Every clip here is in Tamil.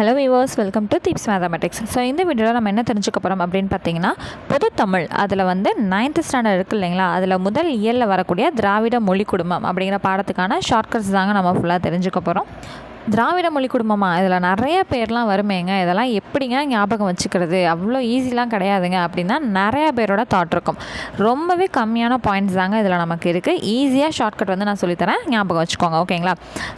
Hello viewers welcome to Deeps mathematics so இந்த வீடியோவில் நம்ம என்ன தெரிஞ்சுக்க போகிறோம் அப்படின்னு பார்த்தீங்கன்னா பொது தமிழ் அதில் வந்து நைன்த் ஸ்டாண்டர்ட் இருக்குது இல்லைங்களா? அதில் முதல் இயலில் வரக்கூடிய திராவிட மொழி குடும்பம் அப்படிங்கிற பாடத்துக்கான ஷார்ட்கட்ஸ் தாங்க நம்ம ஃபுல்லாக தெரிஞ்சுக்க போகிறோம் திராவிட மொழி குடும்பமாக இதில் நிறைய பேர்லாம் வருமேங்க. இதெல்லாம் எப்படிங்க ஞாபகம் வச்சுக்கிறது? அவ்வளோ ஈஸிலாம் கிடையாதுங்க அப்படின்னா நிறையா பேரோட தாட் இருக்கும். ரொம்பவே கம்மியான பாயிண்ட்ஸ் தாங்க இதில் நமக்கு இருக்குது ஈஸியாக ஷார்ட்கட் வந்து நான் சொல்லித்தரேன். ஞாபகம் வச்சுக்கோங்க ஓகேங்களா?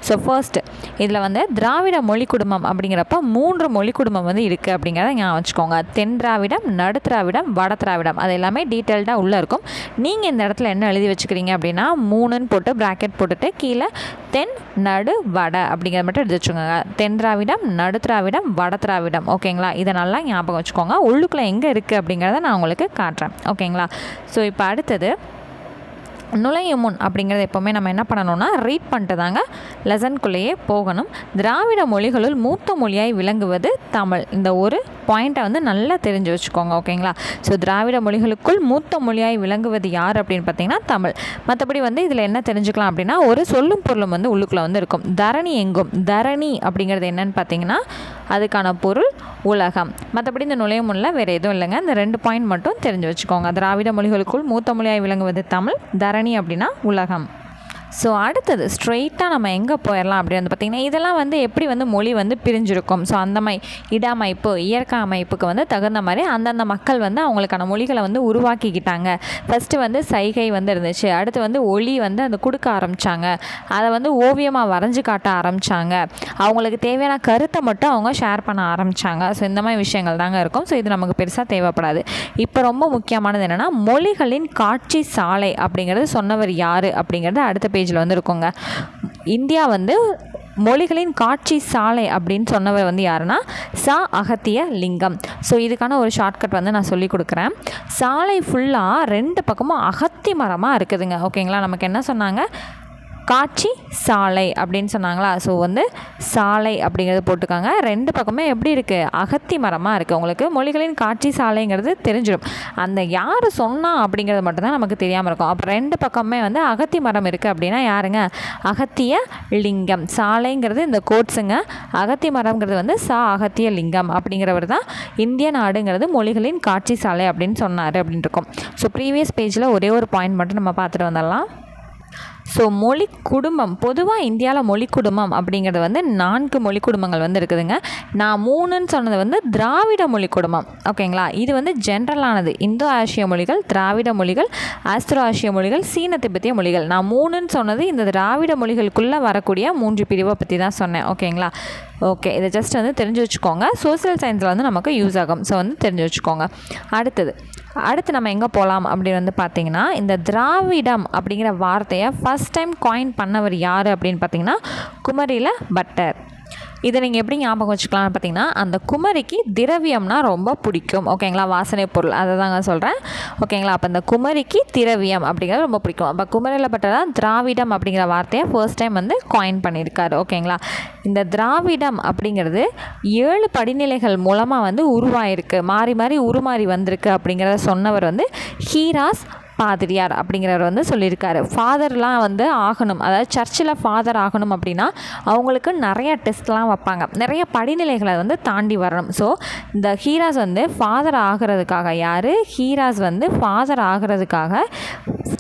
ஸோ ஃபர்ஸ்ட்டு இதில் வந்து திராவிட மொழி குடும்பம் அப்படிங்கிறப்ப மூன்று மொழி குடும்பம் வந்து இருக்குது அப்படிங்கிறத ஞாபகம் வச்சுக்கோங்க. தென் திராவிடம் நடு திராவிடம் வட திராவிடம். அது எல்லாமே டீட்டெயில்டாக உள்ளே இருக்கும். நீங்கள் இந்த இடத்துல என்ன எழுதி வச்சுக்கிறீங்க அப்படின்னா மூணுன்னு போட்டு ப்ராக்கெட் போட்டுட்டு கீழே தென் நடு வட அப்படிங்கிறத மட்டும் எடுத்து வச்சுக்கோங்க. தென் திராவிடம் நடு திராவிடம் வட திராவிடம். ஓகேங்களா? இதை நல்லா ஞாபகம் வச்சுக்கோங்க. உள்ளுக்குள்ளே எங்கே இருக்குது அப்படிங்கிறத நான் உங்களுக்கு காட்டுறேன். ஓகேங்களா? ஸோ இப்போ அடுத்தது நுழையும் முன் அப்படிங்கிறத எப்போவுமே நம்ம என்ன பண்ணணும்னா ரீட் பண்ணிட்டு தாங்க லெசன்குள்ளேயே போகணும். திராவிட மொழிகளுள் மூத்த மொழியாய் விளங்குவது தமிழ். இந்த ஒரு பாயிண்ட்டை வந்து நல்லா தெரிஞ்சு வச்சுக்கோங்க ஓகேங்களா ஸோ திராவிட மொழிகளுக்குள் மூத்த மொழியாய் விளங்குவது யார் அப்படின்னு பார்த்தீங்கன்னா தமிழ். மற்றபடி வந்து இதில் என்ன தெரிஞ்சுக்கலாம் அப்படின்னா ஒரு சொல்லும் பொருளும் வந்து உள்ளுக்குள்ளே வந்து இருக்கும். தரணி எங்கும்? தரணி அப்படிங்கிறது என்னன்னு பார்த்தீங்கன்னா அதுக்கான பொருள் உலகம். மற்றபடி இந்த நுழையும் முன்னில் வேறு எதுவும் இல்லைங்க. இந்த ரெண்டு பாயிண்ட் மட்டும் தெரிஞ்சு வச்சுக்கோங்க. திராவிட மொழிகளுக்குள் மூத்த மொழியாய் விளங்குவது தமிழ் தரணி அப்படின்னா உலகம். ஸோ அடுத்தது ஸ்ட்ரெயிட்டாக நம்ம எங்கே போயிடலாம் அப்படி வந்து பார்த்திங்கன்னா இதெல்லாம் வந்து எப்படி வந்து மொழி வந்து பிரிஞ்சிருக்கும்? ஸோ அந்த மாதிரி இட அமைப்பு இயற்கை அமைப்புக்கு வந்து தகுந்த மாதிரி அந்தந்த மக்கள் வந்து அவங்களுக்கான மொழிகளை வந்து உருவாக்கிக்கிட்டாங்க. ஃபஸ்ட்டு வந்து சைகை வந்து இருந்துச்சு. அடுத்து வந்து ஒளி வந்து அந்த கொடுக்க ஆரம்பித்தாங்க அதை வந்து ஓவியமாக வரைஞ்சி காட்ட ஆரம்பித்தாங்க அவங்களுக்கு தேவையான கருத்தை மட்டும் அவங்க ஷேர் பண்ண ஆரம்பித்தாங்க ஸோ இந்த மாதிரி விஷயங்கள் தாங்க இருக்கும். ஸோ இது நமக்கு பெருசாக தேவைப்படாது. இப்போ ரொம்ப முக்கியமானது என்னென்னா மொழிகளின் காட்சி சாலை அப்படிங்கிறது சொன்னவர் யார் அப்படிங்கிறது அடுத்த பேஜில் வந்து இருக்குங்க இந்தியா வந்து மொழிகளின் காட்சி சாலை அப்படின்னு சொன்னவர் வந்து யாருன்னா சா. அகத்திய லிங்கம். ஸோ இதுக்கான ஒரு ஷார்ட்கட் வந்து நான் சொல்லி கொடுக்குறேன். சாலை ஃபுல்லாக ரெண்டு பக்கமும் அகத்தி மரமாக இருக்குதுங்க. ஓகேங்களா நமக்கு என்ன சொன்னாங்க? காட்சி சாலை அப்படின்னு சொன்னாங்களா? ஸோ வந்து சாலை அப்படிங்கிறது போட்டுக்காங்க ரெண்டு பக்கமே எப்படி இருக்குது அகத்தி மரமாக இருக்குது உங்களுக்கு மொழிகளின் காட்சி சாலைங்கிறது தெரிஞ்சிடும். அந்த யார் சொன்னா அப்படிங்கிறது மட்டும்தான் நமக்கு தெரியாமல் இருக்கும். அப்போ ரெண்டு பக்கமே வந்து அகத்தி மரம் இருக்குது அப்படின்னா யாருங்க? அகத்திய லிங்கம். சாலைங்கிறது இந்த கோட்ஸுங்க. அகத்தி மரம்ங்கிறது வந்து சா அகத்திய லிங்கம் அப்படிங்கிறவர் தான் இந்திய நாடுங்கிறது மொழிகளின் காட்சி சாலை அப்படின்னு சொன்னார் அப்படின்னு இருக்கும். ஸோ ப்ரீவியஸ் பேஜில் ஒரே ஒரு பாயிண்ட் மட்டும் நம்ம பார்த்துட்டு வந்துடலாம். ஸோ மொழி குடும்பம் பொதுவாக இந்தியாவில் மொழி குடும்பம் அப்படிங்கிறது வந்து நான்கு மொழி குடும்பங்கள் வந்து இருக்குதுங்க. நான் மூணுன்னு சொன்னது வந்து திராவிட மொழி குடும்பம். ஓகேங்களா இது வந்து ஜென்ரலானது இந்தோ ஆசிய மொழிகள் திராவிட மொழிகள் ஆஸ்திரோ ஆசிய மொழிகள் சீன திபெத்திய மொழிகள். நான் மூணுன்னு சொன்னது இந்த திராவிட மொழிகளுக்குள்ளே வரக்கூடிய மூன்று பிரிவை பற்றி தான் சொன்னேன். ஓகேங்களா ஓகே இதை ஜஸ்ட் வந்து தெரிஞ்சு வச்சுக்கோங்க. சோசியல் சயின்ஸில் வந்து நமக்கு யூஸ் ஆகும். ஸோ வந்து தெரிஞ்சு வச்சுக்கோங்க. அடுத்தது அடுத்து நம்ம எங்கே போகலாம் அப்படின்னு வந்து பார்த்தீங்கன்னா இந்த திராவிடம் அப்படிங்கிற வார்த்தையை ஃபஸ்ட் டைம் காயின் பண்ணவர் யார் அப்படின்னு பார்த்தீங்கன்னா குமரியில் பட்டர். இதை நீங்கள் எப்படி ஞாபகம் வச்சுக்கலாம்னு பார்த்தீங்கன்னா அந்த குமரிக்கு திரவியம்னா ரொம்ப பிடிக்கும். ஓகேங்களா? வாசனை பொருள். அதை தாங்க சொல்கிறேன் ஓகேங்களா? அப்போ இந்த குமரிக்கு திரவியம் அப்படிங்கிறது ரொம்ப பிடிக்கும். அப்போ குமரியில் பட்டதான் திராவிடம் அப்படிங்கிற வார்த்தையை ஃபர்ஸ்ட் டைம் வந்து காயின் பண்ணியிருக்காரு. ஓகேங்களா? இந்த திராவிடம் அப்படிங்கிறது ஏழு படிநிலைகள் மூலமாக வந்து உருவாயிருக்கு. மாறி மாறி உருமாறி வந்திருக்கு அப்படிங்கிறத சொன்னவர் வந்து ஹீராஸ் பாதிரியார் அப்படிங்கிறவர் வந்து சொல்லியிருக்காரு. ஃபாதர்லாம் வந்து ஆகணும். அதாவது சர்ச்சில் ஃபாதர் ஆகணும் அப்படின்னா அவங்களுக்கு நிறைய டெஸ்ட்லாம் வைப்பாங்க. நிறைய படிநிலைகளை வந்து தாண்டி வரணும். ஸோ இந்த ஹீராஸ் வந்து ஃபாதர் ஆகிறதுக்காக யார்? ஹீராஸ் வந்து ஃபாதர் ஆகிறதுக்காக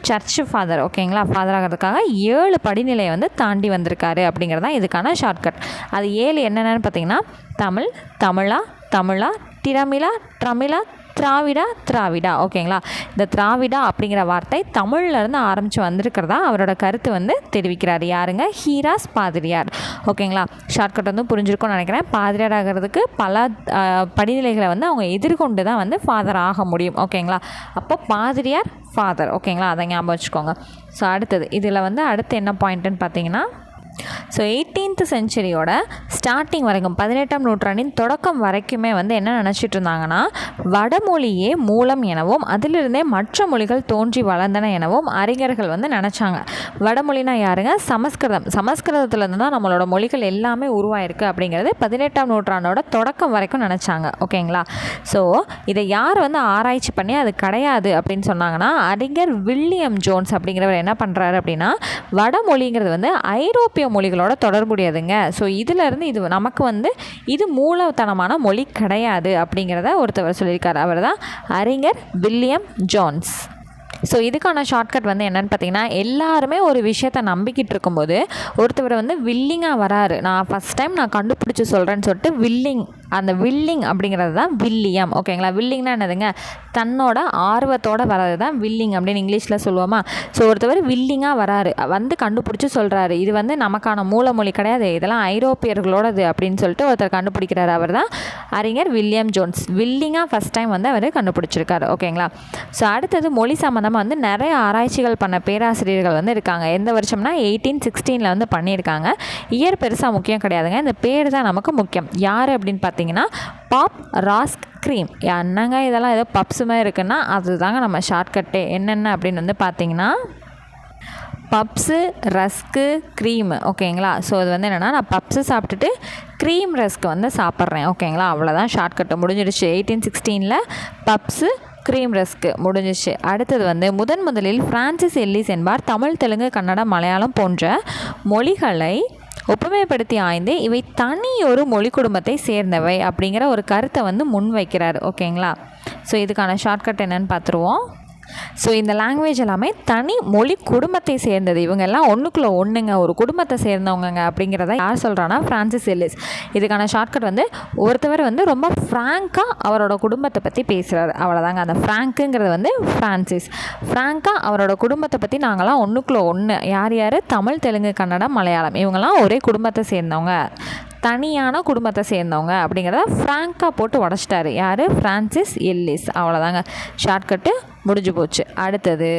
சர்ச் ஃபாதர் ஓகேங்களா ஃபாதர் ஆகிறதுக்காக ஏழு படிநிலையை வந்து தாண்டி வந்திருக்காரு அப்படிங்கிறது தான் இதுக்கான ஷார்ட்கட் அது ஏழு என்னென்னு பார்த்தீங்கன்னா தமிழ் தமிழா தமிழா திரமிழா ட்ரமிழா திராவிடா திராவிடா. ஓகேங்களா? இந்த திராவிடா அப்படிங்கிற வார்த்தை தமிழ்லேருந்து ஆரம்பித்து வந்திருக்கிறதா அவரோட கருத்து வந்து தெரிவிக்கிறார். யாருங்க? ஹீராஸ் பாதிரியார். ஓகேங்களா? ஷார்ட்கட் வந்து புரிஞ்சிருக்கும்னு நினைக்கிறேன். பாதிரியார் ஆகிறதுக்கு பல படிநிலைகளை வந்து அவங்க எதிர்கொண்டு தான் வந்து ஃபாதர் ஆக முடியும். ஓகேங்களா? அப்போ பாதிரியார் ஃபாதர் ஓகேங்களா? அதை ஞாபகம் வச்சுக்கோங்க. ஸோ அடுத்தது. இதில் வந்து அடுத்து என்ன பாயிண்ட்டுன்னு பார்த்தீங்கன்னா ஸோ எயிட்டீன்த் செஞ்சுரியோட ஸ்டார்டிங் வரைக்கும் பதினெட்டாம் நூற்றாண்டின் தொடக்கம் வரைக்குமே வந்து என்ன நினச்சிட்டு இருந்தாங்கன்னா வடமொழியே மூலம் எனவும் அதிலிருந்தே மற்ற மொழிகள் தோன்றி வளர்ந்தன எனவும் அறிஞர்கள் வந்து நினச்சாங்க. வடமொழினா யாருங்க? சமஸ்கிருதம். சமஸ்கிருதத்துலேருந்து தான் நம்மளோட மொழிகள் எல்லாமே உருவாயிருக்கு அப்படிங்கிறது பதினெட்டாம் நூற்றாண்டோட தொடக்கம் வரைக்கும் நினச்சாங்க. ஓகேங்களா? ஸோ இதை யார் வந்து ஆராய்ச்சி பண்ணி அது கிடையாது அப்படின்னு சொன்னாங்கன்னா அறிஞர் வில்லியம் ஜோன்ஸ் அப்படிங்கிறவர் என்ன பண்ணுறாரு அப்படின்னா வடமொழிங்கிறது வந்து ஐரோப்பிய மொழிகளோட தொடர்புடையதுங்க. ஸோ இதுலேருந்து இது நமக்கு வந்து இது மூலத்தனமான மொழி கிடையாது அப்படிங்கிறத ஒருத்தவர் சொல்லியிருக்கார். அவர் தான் அறிஞர் வில்லியம் ஜோன்ஸ். ஸோ இதுக்கான ஷார்ட்கட் வந்து என்னென்னு பார்த்தீங்கன்னா எல்லாருமே ஒரு விஷயத்த நம்பிக்கிட்டு இருக்கும்போது ஒருத்தவர் வந்து வில்லிங்காக வராரு. நான் ஃபஸ்ட் டைம் நான் கண்டுபிடிச்சி சொல்கிறேன்னு சொல்லிட்டு வில்லிங் அந்த வில்லிங் அப்படிங்கிறது தான் வில்லியம். ஓகேங்களா வில்லிங்னா என்னதுங்க? தன்னோட ஆர்வத்தோட வர்றது தான் வில்லிங் அப்படின்னு இங்கிலீஷில் சொல்லுவோமா? ஸோ ஒருத்தவர் வில்லிங்காக வராரு. வந்து கண்டுபிடிச்சி சொல்கிறாரு இது வந்து நமக்கான மூலமொழி கிடையாது. இதெல்லாம் ஐரோப்பியர்களோடது அப்படின்னு சொல்லிட்டு ஒருத்தர் கண்டுபிடிக்கிறார். அவர் தான் அறிஞர் வில்லியம் ஜோன்ஸ். வில்லிங்காக ஃபஸ்ட் டைம் வந்து அவர் கண்டுபிடிச்சிருக்காரு. ஓகேங்களா ஸோ அடுத்தது மொழி சம்மந்தமாக வந்து நிறைய ஆராய்ச்சிகள் பண்ண பேராசிரியர்கள் வந்து இருக்காங்க. எந்த வருஷம்னா எயிட்டீன் சிக்ஸ்டீனில் வந்து பண்ணியிருக்காங்க. இயர் பெருசாக முக்கியம் கிடையாதுங்க. இந்த பேர் தான் நமக்கு முக்கியம். யார் அப்படின்னு பார்த்தீங்கன்னா பார்த்தீங்கன்னா பாப் ராஸ்க் க்ரீம் என்னங்க இதெல்லாம் ஏதோ பப்ஸுமே மாதிரி இருக்குன்னா அதுதாங்க நம்ம ஷார்ட்கட்டே என்னென்ன அப்படின்னு வந்து பார்த்தீங்கன்னா பப்ஸு ரஸ்க்கு க்ரீமு ஓகேங்களா? ஸோ அது வந்து என்னென்னா நான் பப்ஸு சாப்பிட்டுட்டு க்ரீம் ரஸ்க்கு வந்து சாப்பிட்றேன். ஓகேங்களா? அவ்வளோதான் ஷார்ட்கட்டு முடிஞ்சிடுச்சு எயிட்டீன் சிக்ஸ்டீனில் பப்ஸு க்ரீம் ரஸ்க்கு முடிஞ்சிச்சு. அடுத்தது வந்து முதன் முதலில் ஃப்ரான்சிஸ் எல்லிஸ் என்பார். தமிழ் தெலுங்கு கன்னடம் மலையாளம் போன்ற மொழிகளை ஒப்புமைப்படுத்தி ஆய்ந்து இவை தனி ஒரு மொழி குடும்பத்தை சேர்ந்தவை அப்படிங்கிற ஒரு கருத்தை வந்து முன்வைக்கிறார். ஓகேங்களா? ஸோ இதுக்கான ஷார்ட்கட் என்னன்னு பார்த்துருவோம். ஸோ இந்த லாங்குவேஜ் எல்லாமே தனி மொழி குடும்பத்தை சேர்ந்தது. இவங்க எல்லாம் ஒன்றுக்குள்ளே ஒன்றுங்க ஒரு குடும்பத்தை சேர்ந்தவங்கங்க அப்படிங்கிறத யார் சொல்கிறான்னா ஃப்ரான்சிஸ் எல்லிஸ் இதுக்கான ஷார்ட்கட் வந்து ஒருத்தவர் வந்து ரொம்ப ஃப்ராங்காக அவரோட குடும்பத்தை பற்றி பேசுகிறாரு அவ்வளோதாங்க அந்த ஃப்ராங்க்குங்கிறது வந்து ஃப்ரான்சிஸ் ஃப்ராங்காக அவரோட குடும்பத்தை பற்றி நாங்களாம் ஒன்றுக்குள்ளே ஒன்று யார் யார்? தமிழ் தெலுங்கு கன்னடம் மலையாளம். இவங்கெல்லாம் ஒரே குடும்பத்தை சேர்ந்தவங்க. தனியான குடும்பத்தை சேர்ந்தவங்க அப்படிங்கிறத ஃப்ராங்காக போட்டு உடச்சிட்டாரு. யார்? ஃப்ரான்சிஸ் எல்லிஸ் அவ்வளோதாங்க ஷார்ட்கட்டு முடிஞ்சு போச்சு. அடுத்தது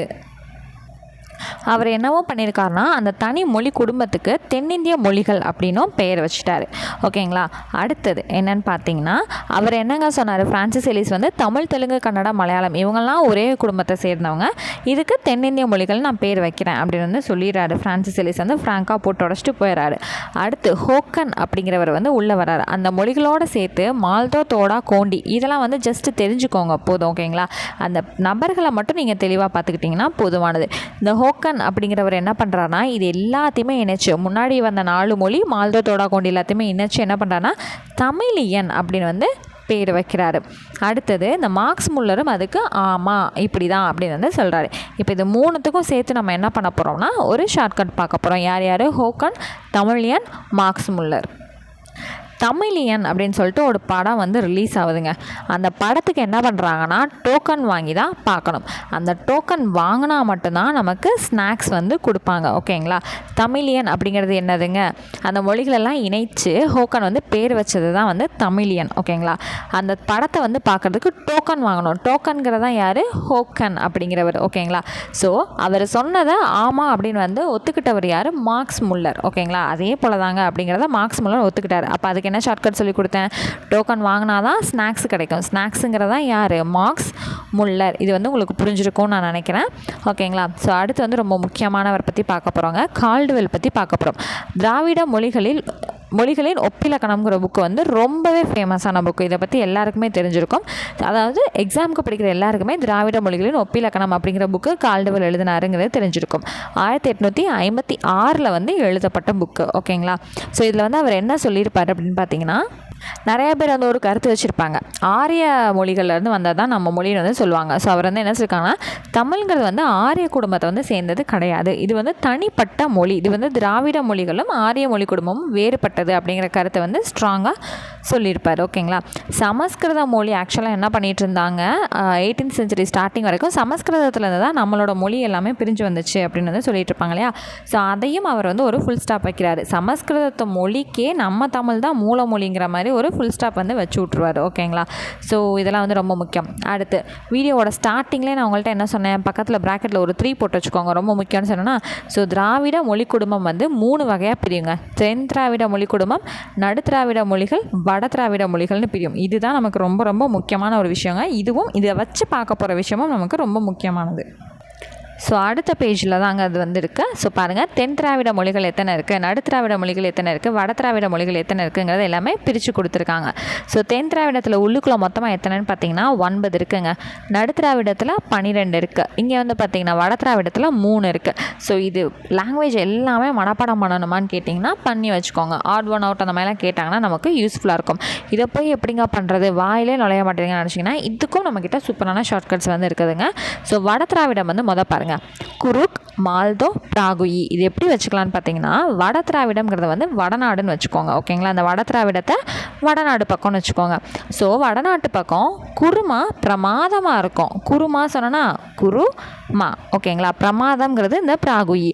அவர் என்னவோ பண்ணியிருக்காருனா அந்த தனி மொழி குடும்பத்துக்கு தென்னிந்திய மொழிகள் அப்படின்னும் பெயர் வச்சுட்டாரு. ஓகேங்களா? அடுத்தது என்னன்னு பார்த்தீங்கன்னா அவர் என்னங்க சொன்னார்? ஃப்ரான்சிஸ் எலிஸ் வந்து தமிழ் தெலுங்கு கன்னடம் மலையாளம் இவங்கெல்லாம் ஒரே குடும்பத்தை சேர்ந்தவங்க. இதுக்கு தென்னிந்திய மொழிகள் நான் பேர் வைக்கிறேன் அப்படின்னு வந்து சொல்லிடுறாரு. ஃப்ரான்சிஸ் எலிஸ் வந்து ஃப்ராங்காக போட்டு உடச்சிட்டு போயிடுறாரு அடுத்து ஹோக்கன் அப்படிங்கிறவர் வந்து உள்ளே வராரு அந்த மொழிகளோடு சேர்த்து மால்தோ தோடா கோண்டி இதெல்லாம் வந்து ஜஸ்ட்டு தெரிஞ்சுக்கோங்க. போதும். ஓகேங்களா? அந்த நபர்களை மட்டும் நீங்கள் தெளிவாக பார்த்துக்கிட்டிங்கன்னா போதுமானது. இந்த ஹோக்கன் அப்படிங்கிறவர் என்ன பண்ணுறாருனா இது எல்லாத்தையுமே இணைச்சு முன்னாடி வந்த நாலு மொழி மால்தோ தோடா எல்லாத்தையுமே இணைச்சு என்ன பண்ணுறாருனா தமிழியன் அப்படின்னு வந்து பேர் வைக்கிறாரு. அடுத்தது இந்த மார்க்ஸ் முல்லரும் அதுக்கு ஆமாம் இப்படி தான் அப்படின்னு வந்து சொல்கிறாரு இப்போ இது மூணுத்துக்கும் சேர்த்து நம்ம என்ன பண்ண போகிறோம்னா ஒரு ஷார்ட்கட் பார்க்க போகிறோம் யார் யார்? ஹோக்கன் தமிழியன் மார்க்ஸ் முல்லர். தமிழியன் அப்படின்னு சொல்லிட்டு ஒரு படம் வந்து ரிலீஸ் ஆகுதுங்க. அந்த படத்துக்கு என்ன பண்ணுறாங்கன்னா டோக்கன் வாங்கி தான் பார்க்கணும். அந்த டோக்கன் வாங்கினா மட்டும்தான் நமக்கு ஸ்நாக்ஸ் வந்து கொடுப்பாங்க. ஓகேங்களா தமிழியன் அப்படிங்கிறது என்னதுங்க? அந்த மொழிகளெல்லாம் இணைச்சு ஹோக்கன் வந்து பேர் வச்சது தான் வந்து தமிழியன் ஓகேங்களா அந்த படத்தை வந்து பார்க்குறதுக்கு டோக்கன் வாங்கணும். டோக்கன்கிறதா யார்? ஹோக்கன் அப்படிங்கிறவர். ஓகேங்களா ஸோ அவர் சொன்னதை ஆமாம் அப்படின்னு வந்து ஒத்துக்கிட்டவர் யார்? மார்க்ஸ் முல்லர் ஓகேங்களா அதே போல தாங்க அப்படிங்கிறத மார்க்ஸ் முல்லர் ஒத்துக்கிட்டார். அப்போ அதுக்கு என்ன ஷார்ட்கட் சொல்லி கொடுத்தேன்? டோக்கன் வாங்கினா தான் ஸ்நாக்ஸ் கிடைக்கும். ஸ்நாக்ஸுங்கிறதா யார்? மார்க்ஸ் முல்லர் இது வந்து உங்களுக்கு புரிஞ்சிருக்கும்னு நான் நினைக்கிறேன். ஓகேங்களா ஸோ அடுத்து வந்து ரொம்ப முக்கியமானவர் பற்றி பார்க்க போகிறோங்க கால்டுவெல் பற்றி பார்க்க போகிறோம் திராவிட மொழிகளில் மொழிகளின் ஒப்பிலக்கணம்ங்கிற புக்கு வந்து ரொம்பவே ஃபேமஸான புக்கு இதை பற்றி எல்லாருக்குமே தெரிஞ்சிருக்கும். அதாவது எக்ஸாமுக்கு படிக்கிற எல்லாருக்குமே திராவிட மொழிகளின் ஒப்பிலக்கணம் அப்படிங்கிற புக்கு கால்டுவல் எழுதினாருங்கிறது தெரிஞ்சிருக்கும். ஆயிரத்தி எட்நூற்றி ஐம்பத்தி ஆறில் வந்து எழுதப்பட்ட புக்கு ஓகேங்களா ஸோ இதில் வந்து அவர் என்ன சொல்லியிருப்பார் அப்படின்னு பார்த்தீங்கன்னா நிறைய பேர் வந்து ஒரு கருத்து வச்சுருப்பாங்க. ஆரிய மொழிகள்லேருந்து வந்தால் தான் நம்ம மொழின்னு வந்து சொல்லுவாங்க. ஸோ அவர் வந்து என்ன சொல்லியிருக்காங்கன்னா தமிழ்ங்கிறது வந்து ஆரிய குடும்பத்தை வந்து சேர்ந்தது கிடையாது. இது வந்து தனிப்பட்ட மொழி. இது வந்து திராவிட மொழிகளும் ஆரிய மொழி குடும்பமும் வேறுபட்டது அப்படிங்கிற கருத்தை வந்து ஸ்ட்ராங்காக சொல்லியிருப்பார். ஓகேங்களா? சமஸ்கிருத மொழி ஆக்சுவலாக என்ன பண்ணிகிட்டு இருந்தாங்க? எயிட்டீன் செஞ்சுரி ஸ்டார்டிங் வரைக்கும் சமஸ்கிருதத்துலேருந்து தான் நம்மளோட மொழி எல்லாமே பிரிஞ்சு வந்துச்சு அப்படின்னு வந்து சொல்லிட்டு இருப்பாங்க இல்லையா? ஸோ அதையும் அவர் வந்து ஒரு ஃபுல் ஸ்டாப் வைக்கிறாரு. சமஸ்கிருதத்தை மொழிக்கே நம்ம தமிழ் தான் மூல மொழிங்கிற மாதிரி ஒரு ஃபுல் ஸ்டாப் வந்து வச்சு விட்ருவார் ஓகேங்களா ஸோ இதெல்லாம் வந்து ரொம்ப முக்கியம். அடுத்து வீடியோவோட ஸ்டார்டிங்லேயே நான் உங்கள்கிட்ட என்ன சொன்னேன்? பக்கத்தில் ப்ராக்கெட்டில் ஒரு த்ரீ போட்டு வச்சுக்கோங்க. ரொம்ப முக்கியம்னு சொன்னேன்னா ஸோ திராவிட மொழி குடும்பம் வந்து மூணு வகையாக பிரியுங்க. தென் திராவிட மொழி குடும்பம் நடு திராவிட மொழிகள் வட திராவிட மொழிகள்னு பிரியும். இதுதான் நமக்கு ரொம்ப ரொம்ப முக்கியமான ஒரு விஷயங்க. இதுவும் இதை வச்சு பார்க்க போகிற விஷயமும் நமக்கு ரொம்ப முக்கியமானது. ஸோ அடுத்த பேஜில் தாங்க அது வந்து இருக்குது ஸோ பாருங்கள் தென் திராவிட மொழிகள் எத்தனை இருக்குது நடுத்திராவிட மொழிகள் எத்தனை இருக்குது வட திராவிட மொழிகள் எத்தனை இருக்குங்கிறது எல்லாமே பிரித்து கொடுத்துருக்காங்க. ஸோ தென் திராவிடத்தில் உள்ளுக்குள்ளே மொத்தமாக எத்தனைன்னு பார்த்தீங்கன்னா ஒன்பது இருக்குங்க. நடு திராவிடத்தில் பன்னிரெண்டு இருக்குது இங்கே வந்து பார்த்திங்கன்னா வட திராவிடத்தில் மூணு இருக்குது ஸோ இது லாங்குவேஜ் எல்லாமே மனப்பாடம் பண்ணணுமான்னு கேட்டிங்கன்னா பண்ணி வச்சுக்கோங்க. ஆட் ஒன் அவுட் அந்த மாதிரிலாம் கேட்டாங்கன்னா நமக்கு யூஸ்ஃபுல்லாக இருக்கும். இதை போய் எப்படிங்க பண்ணுறது வாயிலே நுழைய மாட்டேங்குதுன்னு நினச்சிங்கன்னா இதுக்கும் நம்மக்கிட்ட சூப்பரான ஷார்ட்கட்ஸ் வந்து இருக்குதுங்க. ஸோ வட திராவிடம் வந்து மொதல் பாருங்கள் குருக் மால்தோ பிராகுயி. இது எப்படி வச்சுக்கலான்னு பார்த்தீங்கன்னா வட திராவிடம்ங்கிறத வந்து வடநாடுன்னு வச்சுக்கோங்க. ஓகேங்களா? அந்த வட திராவிடத்தை வடநாடு பக்கம்னு வச்சுக்கோங்க. ஸோ வடநாட்டு பக்கம் குருமா பிரமாதமாக இருக்கும். குருமா சொன்னோன்னா குரு மா ஓகேங்களா? பிரமாதம்ங்கிறது இந்த பிராகுயி.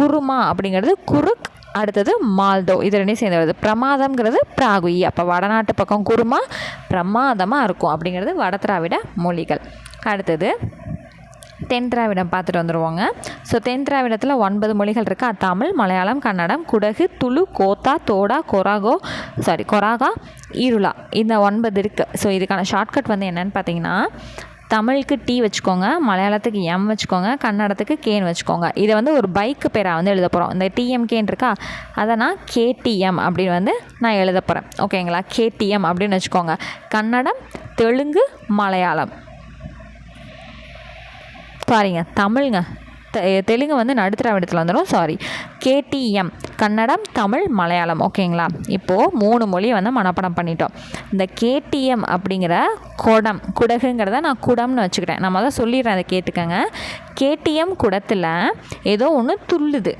குருமா அப்படிங்கிறது குருக் அடுத்தது மால்தோ. இது ரெண்டையும் சேர்ந்து வருது. பிரமாதம்ங்கிறது பிராகுயி. அப்போ வடநாட்டு பக்கம் குருமா பிரமாதமாக இருக்கும் அப்படிங்கிறது வட திராவிட மொழிகள். அடுத்தது தென் திராவிடம் பார்த்துட்டு வந்துடுவோங்க ஸோ தென் திராவிடத்தில் ஒன்பது மொழிகள் இருக்குது தமிழ் மலையாளம் கன்னடம் குடகு துளு கோத்தா தோடா கொராகோ சாரி கொராகா ஈருலா இந்த ஒன்பது இருக்குது ஸோ இதுக்கான ஷார்ட்கட் வந்து என்னென்னு பார்த்தீங்கன்னா தமிழுக்கு டி வச்சுக்கோங்க மலையாளத்துக்கு எம் வச்சுக்கோங்க கன்னடத்துக்கு கேன்னு வச்சுக்கோங்க. இதை வந்து ஒரு பைக்கு பேராக வந்து எழுத போகிறோம் இந்த டிஎம்கேன்னு இருக்கா? அதை நான் கேடிஎம் அப்படின்னு வந்து நான் எழுத போகிறேன் ஓகேங்களா கேடிஎம் அப்படின்னு வச்சுக்கோங்க. கன்னடம் தெலுங்கு மலையாளம். சாரிங்க தமிழ்ங்க. தெலுங்கு வந்து நடுத்தர இடத்துல வந்துடும் சாரி கேடிஎம் கன்னடம் தமிழ் மலையாளம். ஓகேங்களா? இப்போது மூணு மொழியை வந்து மனப்படம் பண்ணிட்டோம். இந்த கேடிஎம் அப்படிங்கிற குடம் குடகுங்கிறத நான் குடம்னு வச்சுக்கிட்டேன். நம்ம தான் சொல்லிடுறேன் அதை கேட்டுக்கோங்க. கேடிஎம் குடத்தில் ஏதோ ஒன்று துள்ளுது.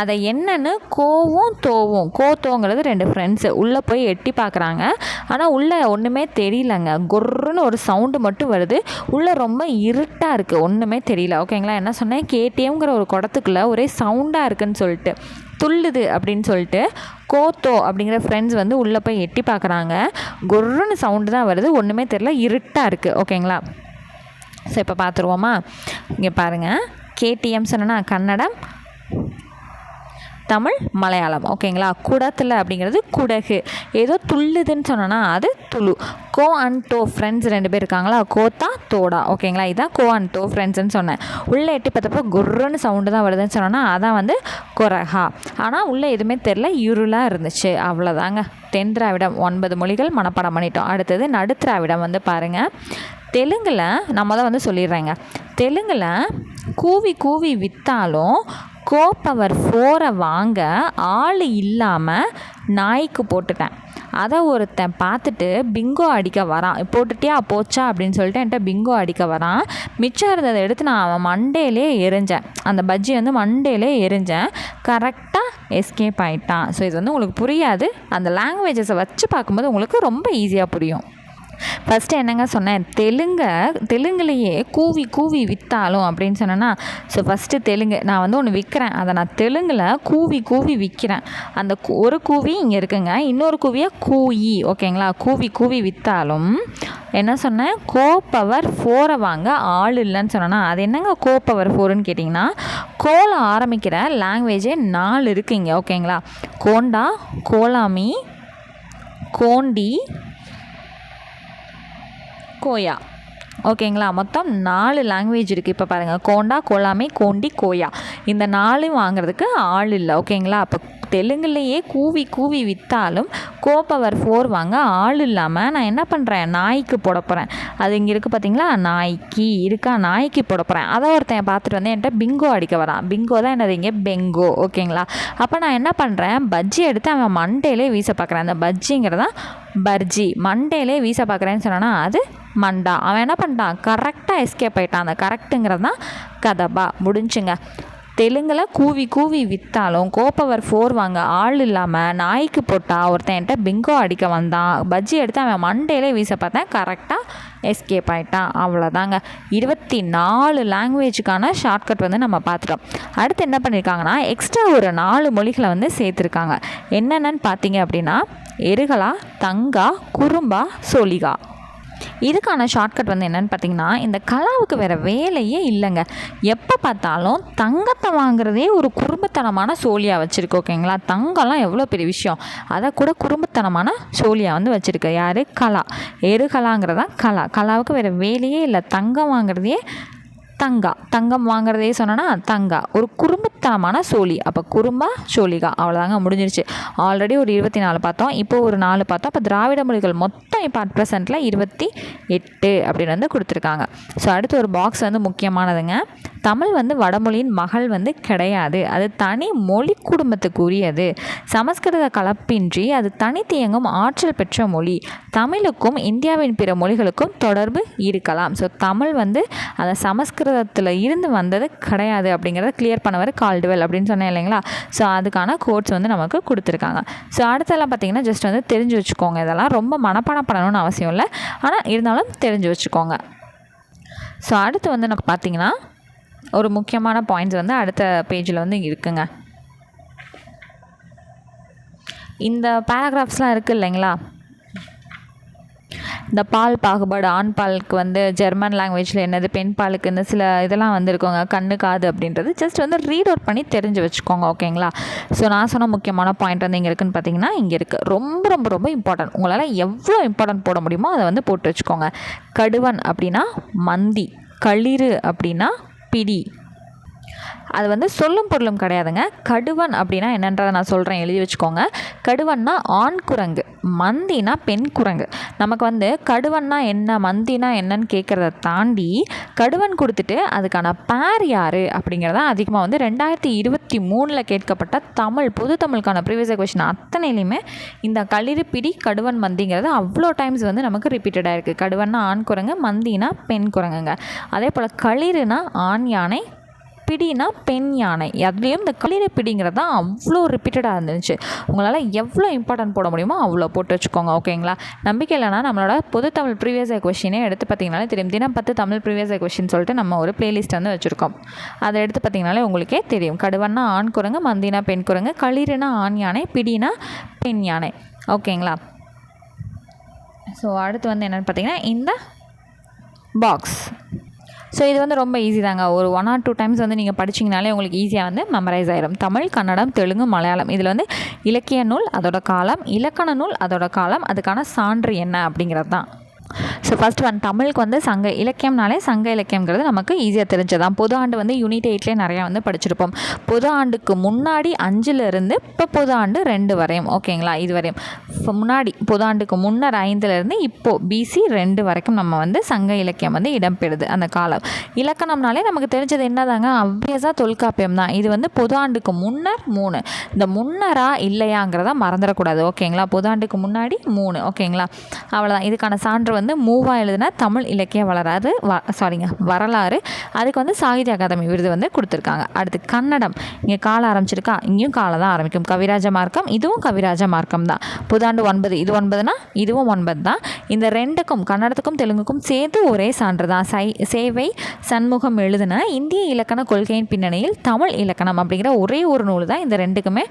அதை என்னென்னு கோவும் தோவும். கோத்தோங்கிறது ரெண்டு ஃப்ரெண்ட்ஸு உள்ளே போய் எட்டி பார்க்குறாங்க ஆனால் உள்ளே ஒன்றுமே தெரியலங்க. கொர்ருன்னு ஒரு சவுண்டு மட்டும் வருது. உள்ளே ரொம்ப இருட்டாக இருக்குது ஒன்றுமே தெரியல. ஓகேங்களா என்ன சொன்னேன்? கேடிஎம்ங்கிற ஒரு குடத்துக்குள்ளே ஒரே சவுண்டாக இருக்குன்னு சொல்லிட்டு. துள்ளுது அப்படின்னு சொல்லிட்டு கோத்தோ அப்படிங்கிற ஃப்ரெண்ட்ஸ் வந்து உள்ளே போய் எட்டி பார்க்குறாங்க கொர்ருன்னு சவுண்டு தான் வருது. ஒன்றுமே தெரியல. இருட்டாக இருக்குது ஓகேங்களா சரி இப்போ பார்த்துருவோமா இங்கே பாருங்கள் கேடிஎம் சொன்னா கன்னடம் தமிழ் மலையாளம். ஓகேங்களா? குடத்தில் அப்படிங்கிறது குடகு. ஏதோ துள்ளுதுன்னு சொன்னோன்னா அது Tulu. Go and do friends ரெண்டு பேர் இருக்காங்களா? கோத்தா தோடா ஓகேங்களா? இதான் கோ அண்ட் டோ ஃப்ரெண்ட்ஸ்னு சொன்னேன். உள்ளே எட்டி பார்த்தப்போ குர்ருன்னு சவுண்டு தான் வருதுன்னு சொன்னோன்னா அதான் வந்து கொரஹா. ஆனால் உள்ளே எதுவுமே தெரில இருளாக இருந்துச்சு. அவ்வளோதாங்க தென் திராவிடம் ஒன்பது மொழிகள் மனப்பாடம் பண்ணிட்டோம். அடுத்தது நடுத்திராவிடம் வந்து பாருங்கள் தெலுங்கில் நம்ம தான் வந்து சொல்லிடுறேங்க. தெலுங்கில் கூவி கூவி விற்றாலும் கோ பவர் ஃபோரை வாங்க ஆள் இல்லாமல் நாய்க்கு போட்டுட்டேன். அதை ஒருத்தன் பார்த்துட்டு பிங்கோ அடிக்க வரான். போட்டுட்டியா? போச்சா? அப்படின்னு சொல்லிட்டு என்கிட்ட பிங்கோ அடிக்க வரான். மிச்சம் இருந்ததை எடுத்து நான் அவன் மண்டேலே எரிஞ்சேன் அந்த பஜ்ஜி வந்து மண்டேலே எரிஞ்சேன் கரெக்டாக எஸ்கேப் ஆகிட்டான் ஸோ இது வந்து உங்களுக்கு புரியாது. அந்த லாங்குவேஜஸை வச்சு பார்க்கும்போது உங்களுக்கு ரொம்ப ஈஸியாக புரியும். ஃபஸ்ட்டு என்னங்க சொன்னேன்? தெலுங்கை தெலுங்குலேயே கூவி கூவி விற்றாலும் அப்படின்னு சொன்னேன்னா ஸோ ஃபஸ்ட்டு தெலுங்கு நான் வந்து ஒன்று விற்கிறேன் அதை நான் தெலுங்கில் கூவி கூவி விற்கிறேன் அந்த ஒரு கூவி இங்கே இருக்குங்க. இன்னொரு கூவியாக கூயி ஓகேங்களா? கூவி கூவி விற்றாலும் என்ன சொன்னேன்? கோ பவர் ஃபோரை வாங்க ஆள் இல்லைன்னு சொன்னேன்னா அது என்னங்க கோ பவர் ஃபோருன்னு கேட்டிங்கன்னா கோல ஆரம்பிக்கிற லாங்குவேஜே நாலு இருக்குங்க ஓகேங்களா? கோண்டா கோலாமி கோண்டி கோயா ஓகேங்களா மொத்தம் நாலு லாங்குவேஜ் இருக்குது இப்போ பாருங்கள் கோண்டா கோலாமை கோண்டி கோயா இந்த நாலும் வாங்குறதுக்கு ஆள் இல்லை. ஓகேங்களா அப்போ தெலுங்குலேயே கூவி கூவி விற்றாலும் கோப்பவர் ஃபோர் வாங்க ஆள் இல்லாமல் நான் என்ன பண்ணுறேன் நாய்க்கு போட போகிறேன் அது இங்கே இருக்குது பார்த்தீங்களா நாய்க்கு. இருக்கா? நாய்க்கு போட போகிறேன் அதை ஒருத்தன் பார்த்துட்டு வந்து என்கிட்ட பிங்கோ அடிக்க வரான். பிங்கோ தான் என்னது இங்கே? பெங்கோ ஓகேங்களா அப்போ நான் என்ன பண்ணுறேன் பஜ்ஜி எடுத்து அவன் மண்டேலே வீச பார்க்குறேன். அந்த பஜ்ஜிங்கிறதான் பர்ஜி. மண்டேலே வீச பார்க்குறேன்னு சொன்னான்னா அது மண்டா. அவன் என்ன பண்ணிட்டான் கரெக்டாக எஸ்கேப் ஆகிட்டான் அந்த கரெக்டுங்கிறது தான் கதபா. முடிஞ்சுங்க. தெலுங்கில் கூவி கூவி விற்றாலும் கோப்பவர் ஃபோர் வாங்க ஆள் இல்லாமல் நாய்க்கு போட்டால் ஒருத்தன் என்கிட்ட பிங்கோ அடிக்க வந்தான். பஜ்ஜி எடுத்து அவன் மண்டேலே வீச பார்த்தேன். கரெக்டாக எஸ்கேப் ஆகிட்டான் அவ்வளோதாங்க இருபத்தி நாலு லாங்குவேஜுக்கான ஷார்ட்கட் வந்து நம்ம பார்த்துட்டோம். அடுத்து என்ன பண்ணியிருக்காங்கன்னா எக்ஸ்ட்ரா ஒரு நாலு மொழிகளை வந்து சேர்த்துருக்காங்க. என்னென்னு பார்த்தீங்க அப்படின்னா எருகலா தங்கா குறும்பா சோலிகா இதுக்கான ஷார்ட்கட் வந்து என்னென்னு பார்த்தீங்கன்னா இந்த கலாவுக்கு வேறு வேலையே இல்லைங்க. எப்போ பார்த்தாலும் தங்கத்தை வாங்குறதே ஒரு குறும்புத்தனமான சோழியாக வச்சுருக்கு ஓகேங்களா? தங்கம்லாம் எவ்வளோ பெரிய விஷயம். அதை கூட குறும்புத்தனமான சோழியாக வந்து வச்சுருக்கு. யார்? கலா. எருகலாங்கிறதா கலா. கலாவுக்கு வேறு வேலையே இல்லை. தங்கம் வாங்குறதையே தங்கா. தங்கம் வாங்குறதே சொன்னோன்னா தங்கா. ஒரு குறும்புத்தனமான சோழி. அப்போ குறும்பா சோழிகா. அவ்வளோதாங்க முடிஞ்சிருச்சு. ஆல்ரெடி ஒரு இருபத்தி நாலு பார்த்தோம். இப்போ ஒரு நாலு பார்த்தோம். அப்போ திராவிட மொழிகள் மொத்தம் இப்போ அட் ப்ரெசென்ட்டில் இருபத்தி எட்டு அப்படின்னு வந்து கொடுத்துருக்காங்க. ஸோ அடுத்து ஒரு பாக்ஸ் வந்து முக்கியமானதுங்க. தமிழ் வந்து வடமொழியின் மகள் வந்து கிடையாது. அது தனி மொழி குடும்பத்துக்குரியது. சமஸ்கிருத கலப்பின்றி அது தனித்தியங்கும் ஆற்றல் பெற்ற மொழி. தமிழுக்கும் இந்தியாவின் பிற மொழிகளுக்கும் தொடர்பு இருக்கலாம். ஸோ தமிழ் வந்து அந்த சமஸ்கிருதத்தில் இருந்து வந்தது கிடையாது அப்படிங்கிறத கிளியர் பண்ணவர் கால்டுவெல் அப்படின்னு சொன்னேன் இல்லைங்களா? ஸோ அதுக்கான கோட்ஸ் வந்து நமக்கு கொடுத்துருக்காங்க. ஸோ அடுத்தெல்லாம் பார்த்திங்கன்னா ஜஸ்ட் வந்து தெரிஞ்சு வச்சுக்கோங்க. இதெல்லாம் ரொம்ப மனப்பாடம் பண்ணணும்னு அவசியம் இல்லை. ஆனால் இருந்தாலும் தெரிஞ்சு வச்சுக்கோங்க. ஸோ அடுத்து வந்து நமக்கு பார்த்திங்கன்னா ஒரு முக்கியமான பாயிண்ட்ஸ் வந்து அடுத்த பேஜில் வந்து இருக்குங்க. இந்த பேராகிராஃப்ஸ்லாம் இருக்குது இல்லைங்களா? இந்த பால் பாகுபாடு ஆண் பாலுக்கு வந்து ஜெர்மன் லாங்குவேஜில் என்னது பெண் பாலுக்கு இந்த சில இதெல்லாம் வந்துருக்கோங்க கண்ணு காது அப்படின்றது. ஜஸ்ட் வந்து ரீட் அவுட் பண்ணி தெரிஞ்சு வச்சுக்கோங்க ஓகேங்களா ஸோ நான் சொன்ன முக்கியமான பாயிண்ட் வந்து இங்கே இருக்குன்னு பார்த்தீங்கன்னா இங்கே இருக்குது ரொம்ப ரொம்ப ரொம்ப இம்பார்ட்டன்ட் உங்களால் எவ்வளோ இம்பார்ட்டன்ட் போட முடியுமோ அதை வந்து போட்டு வச்சுக்கோங்க. கடுவன் அப்படின்னா மந்தி களிறு அப்படின்னா பிடி அது வந்து சொல்லும் பொருளும் கிடையாதுங்க. கடுவன் அப்படின்னா என்னன்றதை நான் சொல்கிறேன் எழுதி வச்சுக்கோங்க. கடுவன்னா ஆண் குரங்கு மந்தினா பெண் குரங்கு. நமக்கு வந்து கடுவன்னா என்ன மந்தினா என்னன்னு கேட்குறத தாண்டி கடுவன் கொடுத்துட்டு அதுக்கான பேர் யார் அப்படிங்கிறத அதிகமாக வந்து ரெண்டாயிரத்தி இருபத்தி மூணில் கேட்கப்பட்ட தமிழ் பொது தமிழுக்கான ப்ரீவியஸ் கொஷின் அத்தனையிலையுமே இந்த களிறு பிடி கடுவன் மந்திங்கிறது அவ்வளோ டைம்ஸ் வந்து நமக்கு ரிப்பீட்டடாக இருக்குது கடுவன்னா ஆண் குரங்கு மந்தினா பெண் குரங்குங்க. அதே போல் களிறுனா ஆண் யானை பிடினா பெண் யானை. அதுலேயும் இந்த களிரை பிடிங்கிறது தான் அவ்வளோ ரிப்பீட்டடாக இருந்துச்சு. உங்களால் எவ்வளோ இம்பார்ட்டன்ட் போட முடியுமோ அவ்வளோ போட்டு வச்சுக்கோங்க ஓகேங்களா நம்பிக்கை இல்லைனா நம்மளோட பொது தமிழ் ப்ரீவியஸ் கொஷினே எடுத்து பார்த்தீங்கனாலே தெரியும். தினம் பத்து தமிழ் ப்ரீவியஸ் கொஷின் சொல்லிட்டு நம்ம ஒரு பிளேலிஸ்ட் வந்து வச்சுருக்கோம். அதை எடுத்து பார்த்தீங்கனாலே உங்களுக்கே தெரியும். கடுவன்னா ஆண் குரங்கு மந்தினா பெண் குரங்கு களிறுனா ஆண் யானை பிடினா பெண் யானை. ஓகேங்களா ஸோ அடுத்து வந்து என்னென்னு பார்த்தீங்கன்னா இந்த பாக்ஸ் ஸோ இது வந்து ரொம்ப ஈஸி தாங்க. ஒரு ஒன் ஆர் டூ டைம்ஸ் வந்து நீங்கள் படிச்சிங்கனாலே உங்களுக்கு ஈஸியாக வந்து மெமரைஸ் ஆயிரும். தமிழ் கன்னடம் தெலுங்கு மலையாளம். இதில் வந்து இலக்கிய நூல் அதோட காலம் இலக்கண நூல் அதோட காலம் அதுக்கான சான்று என்ன அப்படிங்கிறது தான் ஸோ ஃபஸ்ட் ஒன் தமிழுக்கு வந்து சங்க இலக்கியம்னாலே சங்க இலக்கியங்கிறது நமக்கு ஈஸியாக தெரிஞ்சதான் பொது ஆண்டு வந்து யூனிட் எயிட்லேயே நிறையா வந்து படிச்சிருப்போம். பொது ஆண்டுக்கு முன்னாடி அஞ்சுலேருந்து இப்போ பொது ஆண்டு ரெண்டு வரையும். ஓகேங்களா இது வரையும். இப்போ முன்னாடி பொது ஆண்டுக்கு முன்னர் ஐந்துலேருந்து இப்போது பிசி ரெண்டு வரைக்கும் நம்ம வந்து சங்க இலக்கியம் வந்து இடம்பெறுது அந்த காலம். இலக்கணம்னாலே நமக்கு தெரிஞ்சது என்னதாங்க? அவ்வியஸாக தொல்காப்பியம் தான் இது வந்து பொது ஆண்டுக்கு முன்னர் மூணு. இந்த முன்னரா இல்லையாங்கிறத மறந்துடக்கூடாது. ஓகேங்களா பொது ஆண்டுக்கு முன்னாடி மூணு. ஓகேங்களா அவ்வளோதான் இதுக்கான சான்று வந்து மூவா எழுதின தமிழ் இலக்கிய வளராது வ சாரிங்க வரலாறு. அதுக்கு வந்து சாகித்ய அகாதமி விருது வந்து கொடுத்துருக்காங்க. அடுத்து கன்னடம். இங்கே கால ஆரம்பிச்சிருக்கா? இங்கேயும் காலை தான் ஆரம்பிக்கும். கவிராஜ மார்க்கம் இதுவும் கவிராஜ மார்க்கம் தான். புதாண்டு ஒன்பது இது ஒன்பதுனா இதுவும் ஒன்பது தான். இந்த ரெண்டுக்கும் கன்னடத்துக்கும் தெலுங்குக்கும் சேர்த்து ஒரே சான்று தான். சை சேவை சண்முகம் எழுதின இந்திய இலக்கண கொள்கையின் பின்னணியில் தமிழ் இலக்கணம் அப்படிங்கிற ஒரே ஒரு நூல் தான் இந்த ரெண்டுக்குமே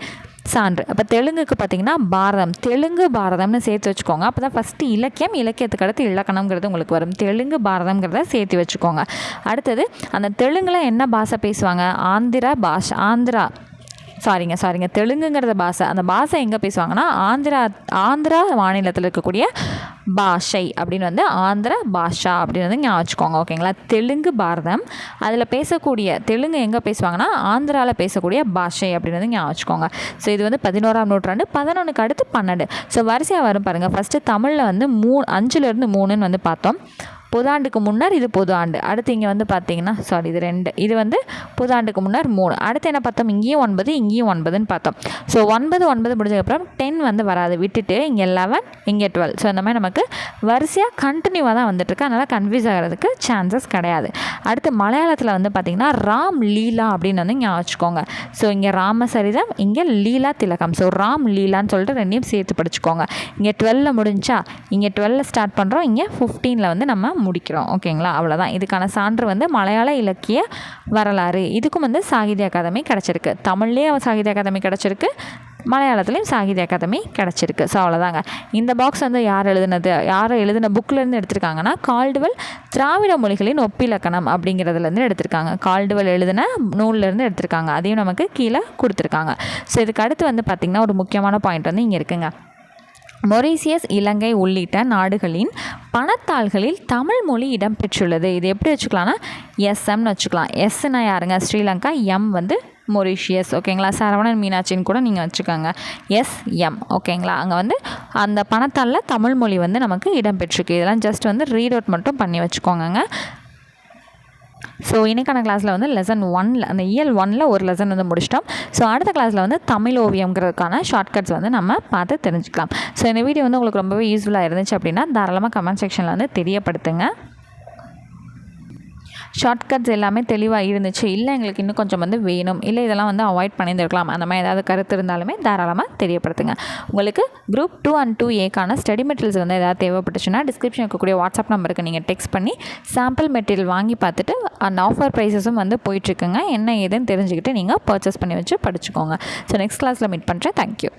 சான்று. அப்போ தெலுங்குக்கு பார்த்தீங்கன்னா பாரதம். தெலுங்கு பாரதம்னு சேர்த்து வச்சுக்கோங்க. அப்போ தான் ஃபஸ்ட்டு இலக்கியம் இலக்கியத்துக்கு அடுத்து இலக்கணங்கிறது உங்களுக்கு வரும். தெலுங்கு பாரதம்ங்கிறத சேர்த்து வச்சுக்கோங்க. அடுத்தது அந்த தெலுங்கில் என்ன பாஷை பேசுவாங்க? ஆந்திரா பாஷா ஆந்திரா. சாரிங்க சாரிங்க தெலுங்குங்கிறத பாஷை. அந்த பாஷை எங்கே பேசுவாங்கன்னா ஆந்திரா ஆந்திரா மாநிலத்தில் இருக்கக்கூடிய பாஷை அப்படின்னு வந்து ஆந்திர பாஷா அப்படின்னு வந்து ஞாபகம் வச்சுக்கோங்க ஓகேங்களா? தெலுங்கு பாரதம். அதில் பேசக்கூடிய தெலுங்கு எங்கே பேசுவாங்கன்னா ஆந்திராவில் பேசக்கூடிய பாஷை அப்படின்னு வந்து ஞாபகம் வச்சுக்கோங்க. ஸோ இது வந்து பதினோராம் நூற்றாண்டு பதினொன்றுக்கு அடுத்து பன்னெண்டு. ஸோ வரிசையாக வரும் பாருங்கள் ஃபஸ்ட்டு தமிழில் வந்து மூணு அஞ்சுலேருந்து மூணுன்னு வந்து பார்த்தோம். புதாண்டுக்கு முன்னர் இது பொது ஆண்டு அடுத்து இங்கே வந்து பார்த்தீங்கன்னா சாரி இது ரெண்டு. இது வந்து புதாண்டுக்கு முன்னர் மூணு. அடுத்து என்ன பார்த்தோம்? இங்கேயும் ஒன்பது இங்கேயும் ஒன்பதுன்னு பார்த்தோம். ஸோ ஒன்பது ஒன்பது முடிஞ்சதுக்கப்புறம் டென் வந்து வராது. விட்டுட்டு இங்கே லெவன் இங்கே டுவெல் ஸோ இந்த மாதிரி நமக்கு வரிசையாக கண்டினியூவாக தான் வந்துட்டுருக்கு. அதனால் கன்ஃபியூஸ் ஆகிறதுக்கு சான்சஸ் கிடையாது. அடுத்து மலையாளத்தில் வந்து பார்த்திங்கன்னா ராம் லீலா அப்படின்னு வந்து இங்கே வச்சுக்கோங்க. ஸோ இங்கே ராமசரிதம் இங்கே லீலா திலகம். ஸோ ராம் லீலான்னு சொல்லிட்டு ரெண்டையும் சேர்த்து படிச்சுக்கோங்க. இங்கே டுவெலில் முடிஞ்சா இங்கே டுவெலில் ஸ்டார்ட் பண்ணுறோம் இங்கே ஃபிஃப்டீனில் வந்து நம்ம முடிக்கிறோம். ஓகேங்களா? அவ்வளோதான் இதுக்கான சான்று வந்து மலையாள இலக்கிய வரலாறு. இதுக்கும் வந்து சாகித்ய அகாதமி கிடச்சிருக்கு. தமிழ்லேயே சாகித்ய அகாதமி கிடச்சிருக்கு. மலையாளத்துலேயும் சாகித்ய அகாதமி கிடச்சிருக்கு. ஸோ அவ்வளோதாங்க இந்த பாக்ஸ் வந்து யார் எழுதுனது? யார் எழுதின புக்கிலேருந்து எடுத்திருக்காங்கன்னா கால்டுவல் திராவிட மொழிகளின் ஒப்பிலக்கணம் அப்படிங்கிறதுலேருந்து எடுத்திருக்காங்க. கால்டுவெல் எழுதின நூல்லேருந்து எடுத்திருக்காங்க. அதையும் நமக்கு கீழே கொடுத்துருக்காங்க. ஸோ இதுக்கு அடுத்து வந்து பார்த்திங்கன்னா ஒரு முக்கியமான பாயிண்ட் வந்து இங்கே இருக்குங்க. மொரீசியஸ் இலங்கை உள்ளிட்ட நாடுகளின் பணத்தாள்களில் தமிழ் மொழி இடம்பெற்றுள்ளது. இது எப்படி வச்சுக்கலாம்னா எஸ்எம்னு வச்சுக்கலாம். எஸ்னா யாருங்க? ஸ்ரீலங்கா எம் வந்து மொரீஷியஸ் ஓகேங்களா? சரவணன் மீனாட்சின்னு கூட நீங்கள் வச்சுக்கோங்க. எஸ் எம் ஓகேங்களா? அங்கே வந்து அந்த பணத்தாளில் தமிழ் மொழி வந்து நமக்கு இடம்பெற்றிருக்கு. இதெல்லாம் ஜஸ்ட் வந்து ரீட் அவுட் மட்டும் பண்ணி வச்சுக்கோங்க ஸோ இன்றைக்கான கிளாஸில் வந்து லெசன் ஒனில் அந்த இயல் ஒனில் ஒரு லெசன் வந்து முடிச்சிட்டோம். ஸோ அடுத்த கிளாஸில் வந்து தமிழ் ஓவியங்கிறதுக்கான ஷார்ட்கட்ஸ் வந்து நம்ம பார்த்து தெரிஞ்சுக்கலாம். ஸோ இந்த வீடியோ வந்து உங்களுக்கு ரொம்பவே யூஸ்ஃபுல்லாக இருந்துச்சு அப்படின்னா தாராளமாக கமெண்ட் செக்ஷனில் வந்து தெரியப்படுத்துங்க. ஷார்ட்கட்ஸ் எல்லாமே தெளிவாக இருந்துச்சு. இல்லை எங்களுக்கு இன்னும் கொஞ்சம் வந்து வேணும். இல்லை இதெல்லாம் வந்து அவாய்ட் பண்ணியிருந்துருக்கலாம். அந்த மாதிரி ஏதாவது கருத்து இருந்தாலுமே தாராளமாக தெரியப்படுத்துங்க. உங்களுக்கு குரூப் டூ அண்ட் டூ ஏக்கான ஸ்டடி மெட்டீரியல்ஸ் வந்து ஏதாவது தேவைப்பட்டுச்சுன்னா டிஸ்கிரிப்ஷன் இருக்கக்கூடிய வாட்ஸ்அப் நம்பருக்கு நீங்கள் டெக்ஸ்ட் பண்ணி சாம்பிள் மெட்டீரியல் வாங்கி பார்த்துட்டு அந்த ஆஃபர் ப்ரைஸஸும் வந்து போயிட்டுருக்குங்க என்ன ஏதுன்னு தெரிஞ்சுக்கிட்டு நீங்கள் பர்ச்சேஸ் பண்ணி வச்சு படிச்சுக்கோங்க. ஸோ நெக்ஸ்ட் கிளாஸில் மீட் பண்ணுறேன் தேங்க்யூ